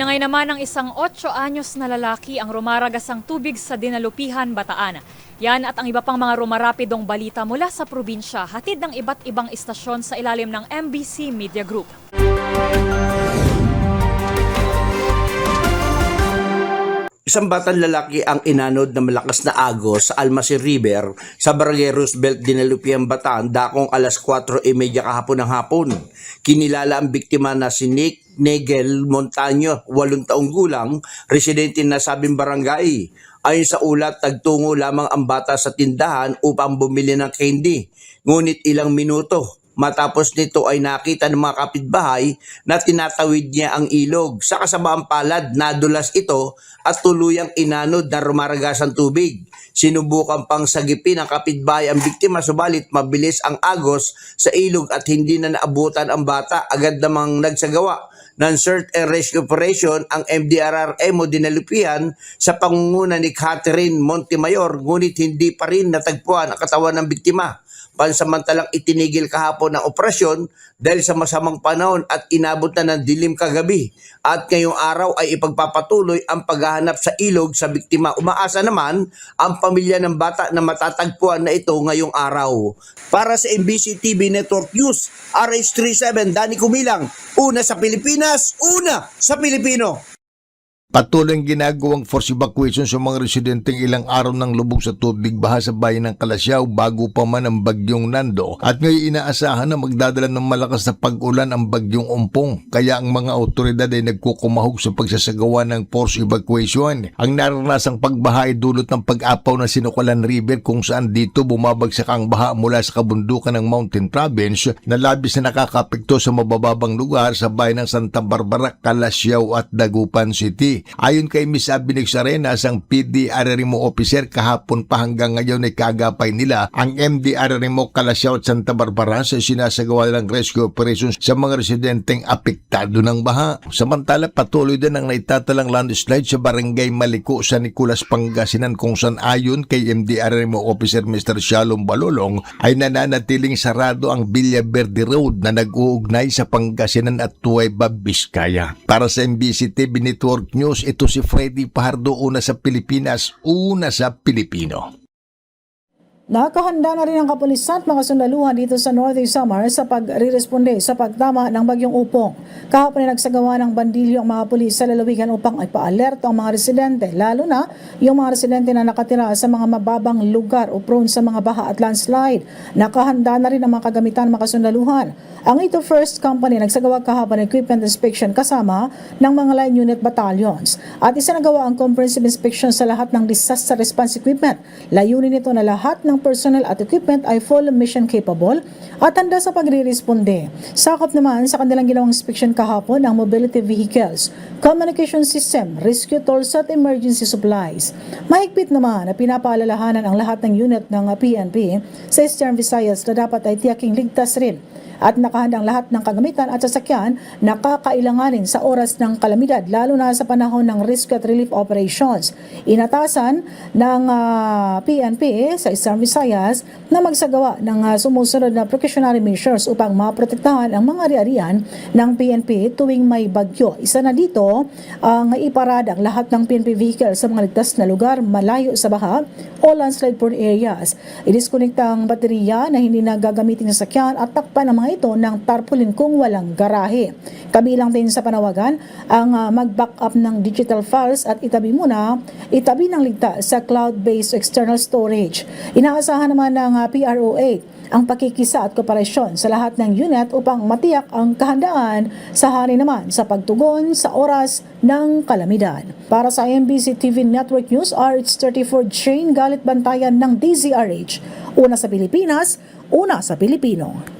Tinangay naman ng isang 8 anyos na lalaki ang rumaragasang tubig sa Dinalupihan, Bataan. Yan at ang iba pang mga rumarapidong balita mula sa probinsya, hatid ng iba't ibang istasyon sa ilalim ng MBC Media Group. Isang batang lalaki ang inanod na malakas na agos sa Almasi River sa Barangay Roosevelt, Dinalupian, Bataan dakong alas 4.30 kahapon ng hapon. Kinilala ang biktima na si Nick Negel Montaño, 8 taong gulang, residente na sabing barangay. Ayon sa ulat, tagtungo lamang ang bata sa tindahan upang bumili ng candy. Ngunit ilang minuto, Matapos nito ay nakita ng mga kapitbahay na tinatawid niya ang ilog. Sa kasabaang palad, nadulas ito at tuluyang inanod na rumaragas ang tubig. Sinubukan pang sagipin ng kapitbahay ang biktima subalit mabilis ang agos sa ilog at hindi na naabutan ang bata. Agad namang nagsagawa ng search and rescue operation ang MDRRM o dinalupian sa pangunguna ni Catherine Montemayor ngunit hindi pa rin natagpuan ang katawan ng biktima pansamantalang itinigil kahapon ang operasyon dahil sa masamang panahon at inabot na ng dilim kagabi. At ngayong araw ay ipagpapatuloy ang paghahanap sa ilog sa biktima. Umaasa naman ang pamilya ng bata na matatagpuan na ito ngayong araw. Para sa MBC TV Network News, RH37 Dani Kumilang, una sa Pilipinas, una sa Pilipino. Patuloy ang ginagawang force evacuation sa mga residenteng ilang araw ng lubog sa tubig baha sa bayan ng Kalasyaw bago pa man ang bagyong Nando at ngayon inaasahan na magdadala ng malakas na pag-ulan ang bagyong Umpong kaya ang mga otoridad ay nagkukumahog sa pagsasagawa ng force evacuation. Ang naranasang pagbaha ay dulot ng pag-apaw ng Sinukalan River kung saan dito bumabagsak ang baha mula sa kabundukan ng Mountain Province na labis na nakakapekto sa mabababang lugar sa bayan ng Santa Barbara, Kalasyaw at Dagupan City. Ayon kay Miss Abinig Arenas, ang PDRRMO officer kahapon pa hanggang ngayon ay kagapay nila ang MDRRMO Kalasyaw at Santa Barbara sa sinasagawa ng rescue operations sa mga residenteng apektado ng baha. Samantala patuloy din ang naitatalang landslide sa barangay Maliko sa Nicolas Pangasinan kung saan ayon kay MDRRMO officer Mr. Shalom Balolong ay nananatiling sarado ang Villa Verde Road na nag-uugnay sa Pangasinan at Nueva Vizcaya. Para sa MBC TV Network News, ito si Freddy Pahardo, una sa Pilipinas, una sa Pilipino. Nakahanda na rin ang kapulisan at mga sundaluhan dito sa Northeast Samar sa pagre-responde sa pagtama ng bagyong upong. Kahapon ay nagsagawa ng bandilyo ang mga pulis sa lalawigan upang ipaalerto ang mga residente, lalo na yung mga residente na nakatira sa mga mababang lugar o prone sa mga baha at landslide. Nakahanda na rin ang mga kagamitan ng mga sundaluhan. Ang Ito First Company nagsagawa kahapon ng equipment inspection kasama ng mga line unit battalions at isinagawa ang comprehensive inspection sa lahat ng disaster response equipment. Layunin nito na lahat ng personnel at equipment ay full mission capable at handa sa pagre-responde. Sakop naman sa kanilang ginawang inspection kahapon ang mobility vehicles, communication system, rescue tools at emergency supplies. Mahigpit naman na pinapaalalahanan ang lahat ng unit ng PNP sa Eastern Visayas na dapat ay tiyaking ligtas rin at nakahandang lahat ng kagamitan at sasakyan na kakailanganin sa oras ng kalamidad lalo na sa panahon ng rescue at relief operations. Inatasan ng ah, PNP sa Eastern na magsagawa ng ah, sumusunod na precautionary measures upang maprotektahan ang mga ari-arian ng PNP tuwing may bagyo. Isa na dito ang iparada ang lahat ng PNP vehicle sa mga ligtas na lugar malayo sa baha o landslide prone areas. I-disconnect ang baterya na hindi na gagamitin sa sakyan at takpan ang mga ito ng tarpaulin kung walang garahe. Kabilang din sa panawagan ang ah, mag-back up ng digital files at itabi muna, itabi ng ligtas sa cloud-based external storage. Inaasahan naman ng ah, PRO8 ang pakikisa at kooperasyon sa lahat ng unit upang matiyak ang kahandaan sa hari naman sa pagtugon sa oras ng kalamidad. Para sa MBC TV Network News, RH34 Jane Galit Bantayan ng DZRH. Una sa Pilipinas, una sa Pilipino.